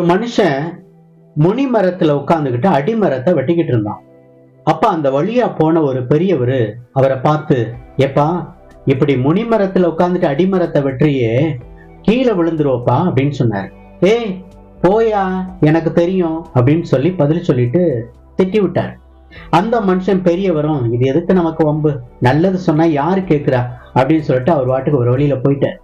ஒரு மனுஷன் முனி மரத்துல உட்காந்துக்கிட்டு அடிமரத்தை வெட்டிக்கிட்டு இருந்தான். அப்ப அந்த வழியா போன ஒரு பெரியவர் அவரை பார்த்து ஏப்பா இப்படி முனி மரத்துல அடிமரத்தை வெற்றியே கீழே விழுந்துருவப்பா அப்படின்னு சொன்னார். ஏய் போயா எனக்கு தெரியும் அப்படின்னு சொல்லி பதில் சொல்லிட்டு திட்டி விட்டார் அந்த மனுஷன் பெரியவரும் இது எதுக்கு நமக்கு வம்பு? நல்லது சொன்னா யாரு கேட்குறா அப்படின்னு சொல்லிட்டு அவர் வாட்டுக்கு ஒரு வழியில போயிட்டார்.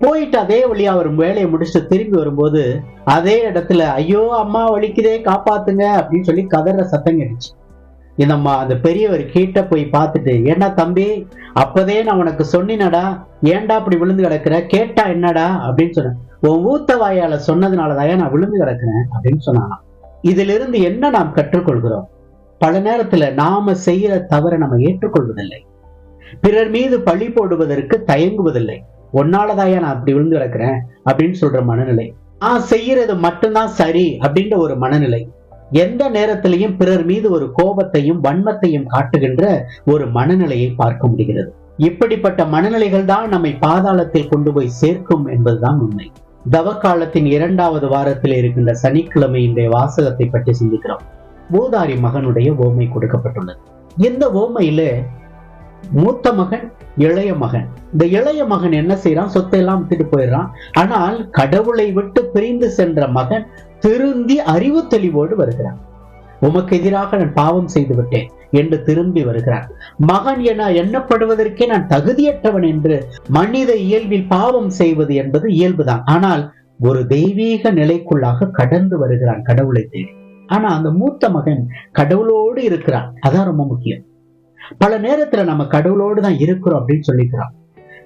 போயிட்டு அதே வழியா அவர் வேலையை முடிச்சுட்டு திரும்பி வரும்போது அதே இடத்துல ஐயோ அம்மா வலிக்குதே காப்பாத்துங்க அப்படின்னு சொல்லி கதற சத்தம் கிடைச்சு இந்தம்மா அந்த பெரியவர் கிட்ட போய் பார்த்துட்டு ஏண்டா தம்பி அப்பதே நான் உனக்கு சொன்னினடா ஏன்டா அப்படி விழுந்து கிடக்குற கேட்டா என்னடா? அப்படின்னு சொன்னேன். உன் ஊத்த வாயால சொன்னதுனாலதான் நான் விழுந்து கிடக்குறேன் அப்படின்னு சொன்னானாம் இதிலிருந்து என்ன நாம் கற்றுக்கொள்கிறோம்? பல நேரத்துல நாம செய்யற தவறை நம்ம ஏற்றுக்கொள்வதில்லை. பிறர் மீது பழி போடுவதற்கு தயங்குவதில்லை. ஒன்னாலதாயா நான் அப்படி விழுந்து கிடக்குறேன் அப்படின்னு சொல்ற மனநிலை. நான் செய்யறது மட்டும்தான் சரி அப்படின்ற ஒரு மனநிலை. எந்த நேரத்திலையும் பிறர் மீது ஒரு கோபத்தையும் வன்மத்தையும் காட்டுகின்ற ஒரு மனநிலையை பார்க்க முடிகிறது. இப்படிப்பட்ட மனநிலைகள் தான் நம்மை பாதாளத்தில் கொண்டு போய் சேர்க்கும் என்பதுதான் உண்மை. தவக்காலத்தின் இரண்டாவது வாரத்தில் இருக்கின்ற சனிக்கிழமை இன்றைய வாசகத்தை பற்றி சிந்திக்கிறோம். பூதாரி மகனுடைய ஓமை கொடுக்கப்பட்டுள்ளது. இந்த ஓமையில மூத்த மகன் இளைய மகன். இந்த இளைய மகன் என்ன செய்யறான் சொத்தை எல்லாம் விட்டுட்டு போயிடுறான். ஆனால் கடவுளை விட்டு பிரிந்து சென்ற மகன் திருந்தி அறிவு தெளிவோடு வருகிறான். உமக்கு எதிராக நான் பாவம் செய்து விட்டேன் என்று திரும்பி வருகிறான். மகன் என எண்ணப்படுவதற்கே நான் தகுதியற்றவன் என்று மனித இயல்பில் பாவம் செய்வது என்பது இயல்புதான். ஆனால் ஒரு தெய்வீக நிலைக்குள்ளாக கடந்து வருகிறான் கடவுளை தேடி. ஆனா அந்த மூத்த மகன் கடவுளோடு இருக்கிறான். அதான் ரொம்ப முக்கியம். பல நேரத்துல நம்ம கடவுளோடு தான் இருக்கிறோம் அப்படின்னு சொல்லிக்கிறோம்.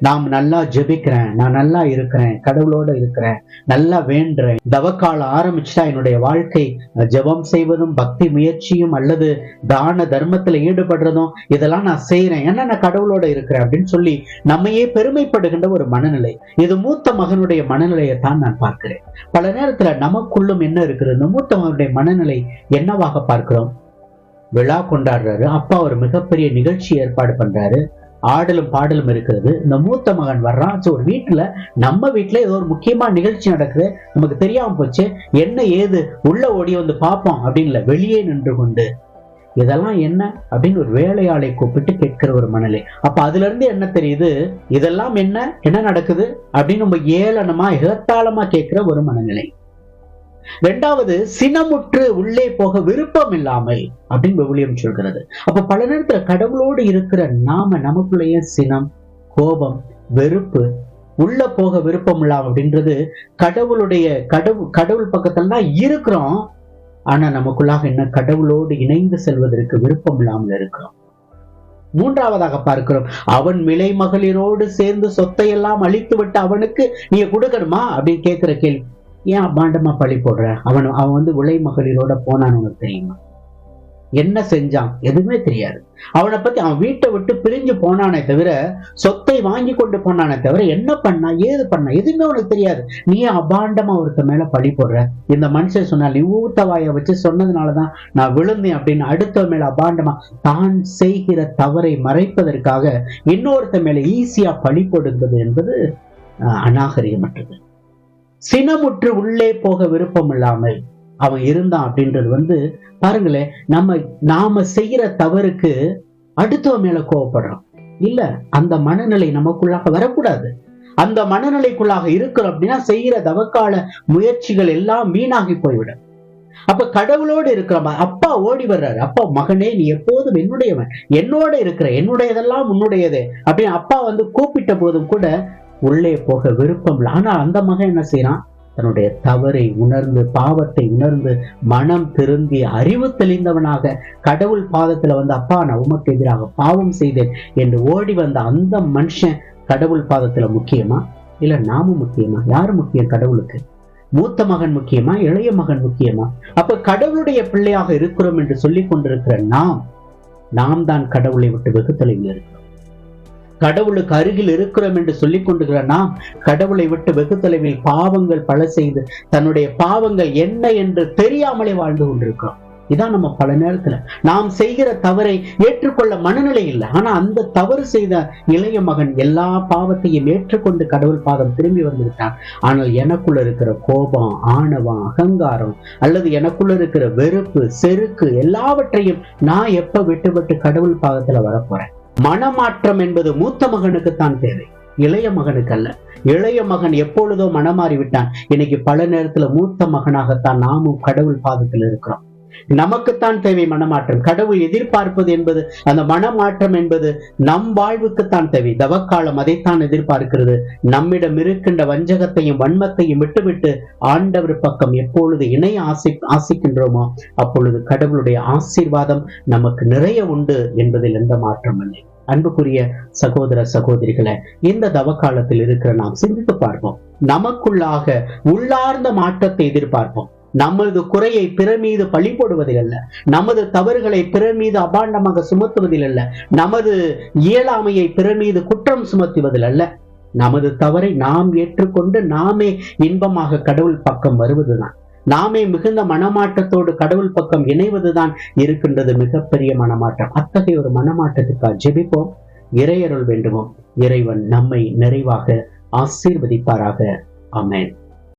நாம் நல்லா ஜெபிக்கிறேன் நான் நல்லா இருக்கிறேன் கடவுளோட இருக்கிறேன் நல்லா வேண்டுறேன். தவக்காலம் ஆரம்பிச்சுட்டா என்னுடைய வாழ்க்கை ஜெபம் செய்வதும் பக்தி முயற்சியும் அல்லது தான தர்மத்துல ஈடுபடுறதும் இதெல்லாம் நான் செய்யறேன் ஏன்னா நான் கடவுளோட இருக்கிறேன் அப்படின்னு சொல்லி நம்மையே பெருமைப்படுகின்ற ஒரு மனநிலை. இது மூத்த மகனுடைய மனநிலையை தான் நான் பார்க்கிறேன். பல நேரத்துல நமக்குள்ளும் என்ன இருக்கிறது? மூத்த மகனுடைய மனநிலை என்னவாக பார்க்கிறோம்? விழா கொண்டாடுறாரு. அப்பா ஒரு மிகப்பெரிய நிகழ்ச்சி ஏற்பாடு பண்றாரு. ஆடலும் பாடலும் இருக்கிறது. இந்த மூத்த மகன் வர்றான். ஸோ ஒரு வீட்டுல நம்ம வீட்டுல ஏதோ ஒரு முக்கியமான நிகழ்ச்சி நடக்குது. நமக்கு தெரியாம போச்சு. என்ன ஏது? உள்ள ஓடி வந்து பார்ப்போம் அப்படின்ல வெளியே நின்று கொண்டு இதெல்லாம் என்ன? அப்படின்னு ஒரு வேலையாளை கூப்பிட்டு கேட்கிற ஒரு மனநிலை. அப்ப அதுல இருந்து என்ன தெரியுது? இதெல்லாம் என்ன? என்ன நடக்குது? அப்படின்னு நம்ம ஏளனமா ஏத்தாளமா கேட்கிற ஒரு மனநிலை. ரெண்டாவது சினமுற்று உள்ளே போக விருப்பம் இல்லாமல் அப்படின்னு விவிலியம் சொல்கிறது. அப்ப பல நேரத்துல கடவுளோடு இருக்கிற நாம நமக்குள்ளேயே சினம் கோபம் வெறுப்பு உள்ள போக விருப்பம் இல்லாம அப்படின்றது கடவுளுடைய கடவுள் கடவுள் பக்கத்துல தான் இருக்கிறோம். ஆனா நமக்குள்ளாக என்ன? கடவுளோடு இணைந்து செல்வதற்கு விருப்பம் இல்லாமல் இருக்கிறோம். மூன்றாவதாக பார்க்கிறோம் அவன் விலை மகளிரோடு சேர்ந்து சொத்தை எல்லாம் அழித்து விட்டு அவனுக்கு நீ கொடுக்கணுமா அப்படின்னு கேட்கிற கேள்வி. ஏன் அபாண்டமா பழி போடுற? அவன் அவன் வந்து விலை மகளிரோட போனான்னு உனக்கு தெரியுமா? என்ன செஞ்சான்? எதுவுமே தெரியாது. அவனை பத்தி அவன் வீட்டை விட்டு பிரிஞ்சு போனானே தவிர சொத்தை வாங்கி கொண்டு போனானே தவிர என்ன பண்ணா? ஏது பண்ணா? எதுவுமே உனக்கு தெரியாது. நீ அபாண்டமா ஒருத்த மேல பழி போடுற? இந்த மனுஷன் சொன்னால் நீ ஊத்த வாய வச்சு சொன்னதுனாலதான் நான் விழுந்தேன் அப்படின்னு அடுத்த மேல அபாண்டமா தான் செய்கிற தவறை மறைப்பதற்காக இன்னொருத்த மேல ஈஸியா பழி போடுவது என்பது அநாகரிகமற்றது. சினமுற்று உள்ளே போக விருப்பம் இல்லாமல் அவன் இருந்தான் அப்படின்றது வந்து பாருங்களேன் நம்ம நாம செய்யற தவறுக்கு அடுத்தவ மேல கோவப்படுறோம் இல்ல அந்த மனநிலை நமக்குள்ளாக வரக்கூடாது. அந்த மனநிலைக்குள்ளாக இருக்கிறோம் அப்படின்னா செய்யற தவக்கால முயற்சிகள் எல்லாம் வீணாகி போய்விடும். அப்ப கடவுளோடு இருக்கிற அப்பா ஓடி வர்றாரு. அப்பா மகனே நீ எப்போதும் என்னுடையவன். என்னோட இருக்கிற என்னுடையதெல்லாம் உன்னுடையது அப்படின்னு அப்பா வந்து கூப்பிட்ட போதும் கூட உள்ளே போக விருப்பம் இல்லை. ஆனா அந்த மகன் என்ன செய்யறான் தன்னுடைய தவறை உணர்ந்து பாவத்தை உணர்ந்து மனம் திருந்தி அறிவு தெளிந்தவனாக கடவுள் பாதத்துல வந்து அப்பா நான் உமக்கு எதிராக பாவம் செய்தேன் என்று ஓடி வந்த அந்த மனுஷன் கடவுள் பாதத்துல முக்கியமா? இல்ல நாமும் முக்கியமா? யார் முக்கியம் கடவுளுக்கு? மூத்த மகன் முக்கியமா? இளைய மகன் முக்கியமா? அப்ப கடவுளுடைய பிள்ளையாக இருக்கிறோம் என்று சொல்லிக் கொண்டிருக்கிற நாம் நாம் தான் கடவுளை விட்டு வெகு தொலைவில் இருக்கிறோம். கடவுளுக்கு அருகில் இருக்கிறோம் என்று சொல்லிக் கொண்டுகிற நாம் கடவுளை விட்டு வெகு தொலைவில் பாவங்கள் பல செய்து தன்னுடைய பாவங்கள் என்ன என்று தெரியாமலே வாழ்ந்து கொண்டிருக்கிறோம். இதான் நம்ம பல நேரத்துல. நாம் செய்கிற தவறை ஏற்றுக்கொள்ள மனநிலை இல்லை. ஆனா அந்த தவறு செய்த இளைய மகன் எல்லா பாவத்தையும் ஏற்றுக்கொண்டு கடவுள் பாதம் திரும்பி வந்துவிட்டான். ஆனால் எனக்குள்ள இருக்கிற கோபம் ஆணவம் அகங்காரம் அல்லது எனக்குள்ள இருக்கிற வெறுப்பு செருக்கு எல்லாவற்றையும் நான் எப்ப விட்டு விட்டு கடவுள் பாதத்துல வரப்போறேன்? மனமாற்றம் என்பது மூத்த மகனுக்குத்தான் தேவை. இளைய மகனுக்கு அல்ல இளைய மகன் எப்பொழுதோ மனமாறி விட்டான் இன்னைக்கு பல நேரத்துல மூத்த மகனாகத்தான் நாமும் கடவுள் பாதத்தில் இருக்கிறோம். நமக்குத்தான் தேவை மனமாற்றம். கடவுள் எதிர்பார்ப்பது என்பது அந்த மனமாற்றம் என்பது நம் வாழ்வுக்குத்தான் தேவை. தவக்காலம் அதைத்தான் எதிர்பார்க்கிறது. நம்மிடம் இருக்கின்ற வஞ்சகத்தையும் வன்மத்தையும் விட்டுவிட்டு ஆண்டவர் பக்கம் எப்பொழுது இணை ஆசி ஆசிக்கின்றோமோ அப்பொழுது கடவுளுடைய ஆசீர்வாதம் நமக்கு நிறைய உண்டு என்பதில் எந்த மாற்றம் இல்லை. அன்புக்குரிய சகோதர சகோதரிகளை இந்த தவக்காலத்தில் இருக்கிற நாம் சிந்தித்து பார்ப்போம். நமக்குள்ளாக உள்ளார்ந்த மாற்றத்தை எதிர்பார்ப்போம். நமது குறையை பிறர் மீது பழி போடுவதில் அல்ல. நமது தவறுகளை பிறர் மீது அபாண்டமாக சுமத்துவதில் அல்ல. நமது இயலாமையை பிறர் மீது குற்றம் சுமத்துவதில் அல்ல. நமது தவறை நாம் ஏற்றுக்கொண்டு நாமே இன்பமாக கடவுள் பக்கம் வருவதுதான். நாமே மிகுந்த மனமாற்றத்தோடு கடவுள் பக்கம் இணைவதுதான் இருக்கின்றது மிகப்பெரிய மனமாற்றம். அத்தகைய ஒரு மனமாற்றத்துக்காக ஜெபிப்போம். இறையருள் வேண்டுவோம். இறைவன் நம்மை நிறைவாக ஆசீர்வதிப்பாராக. அமேன்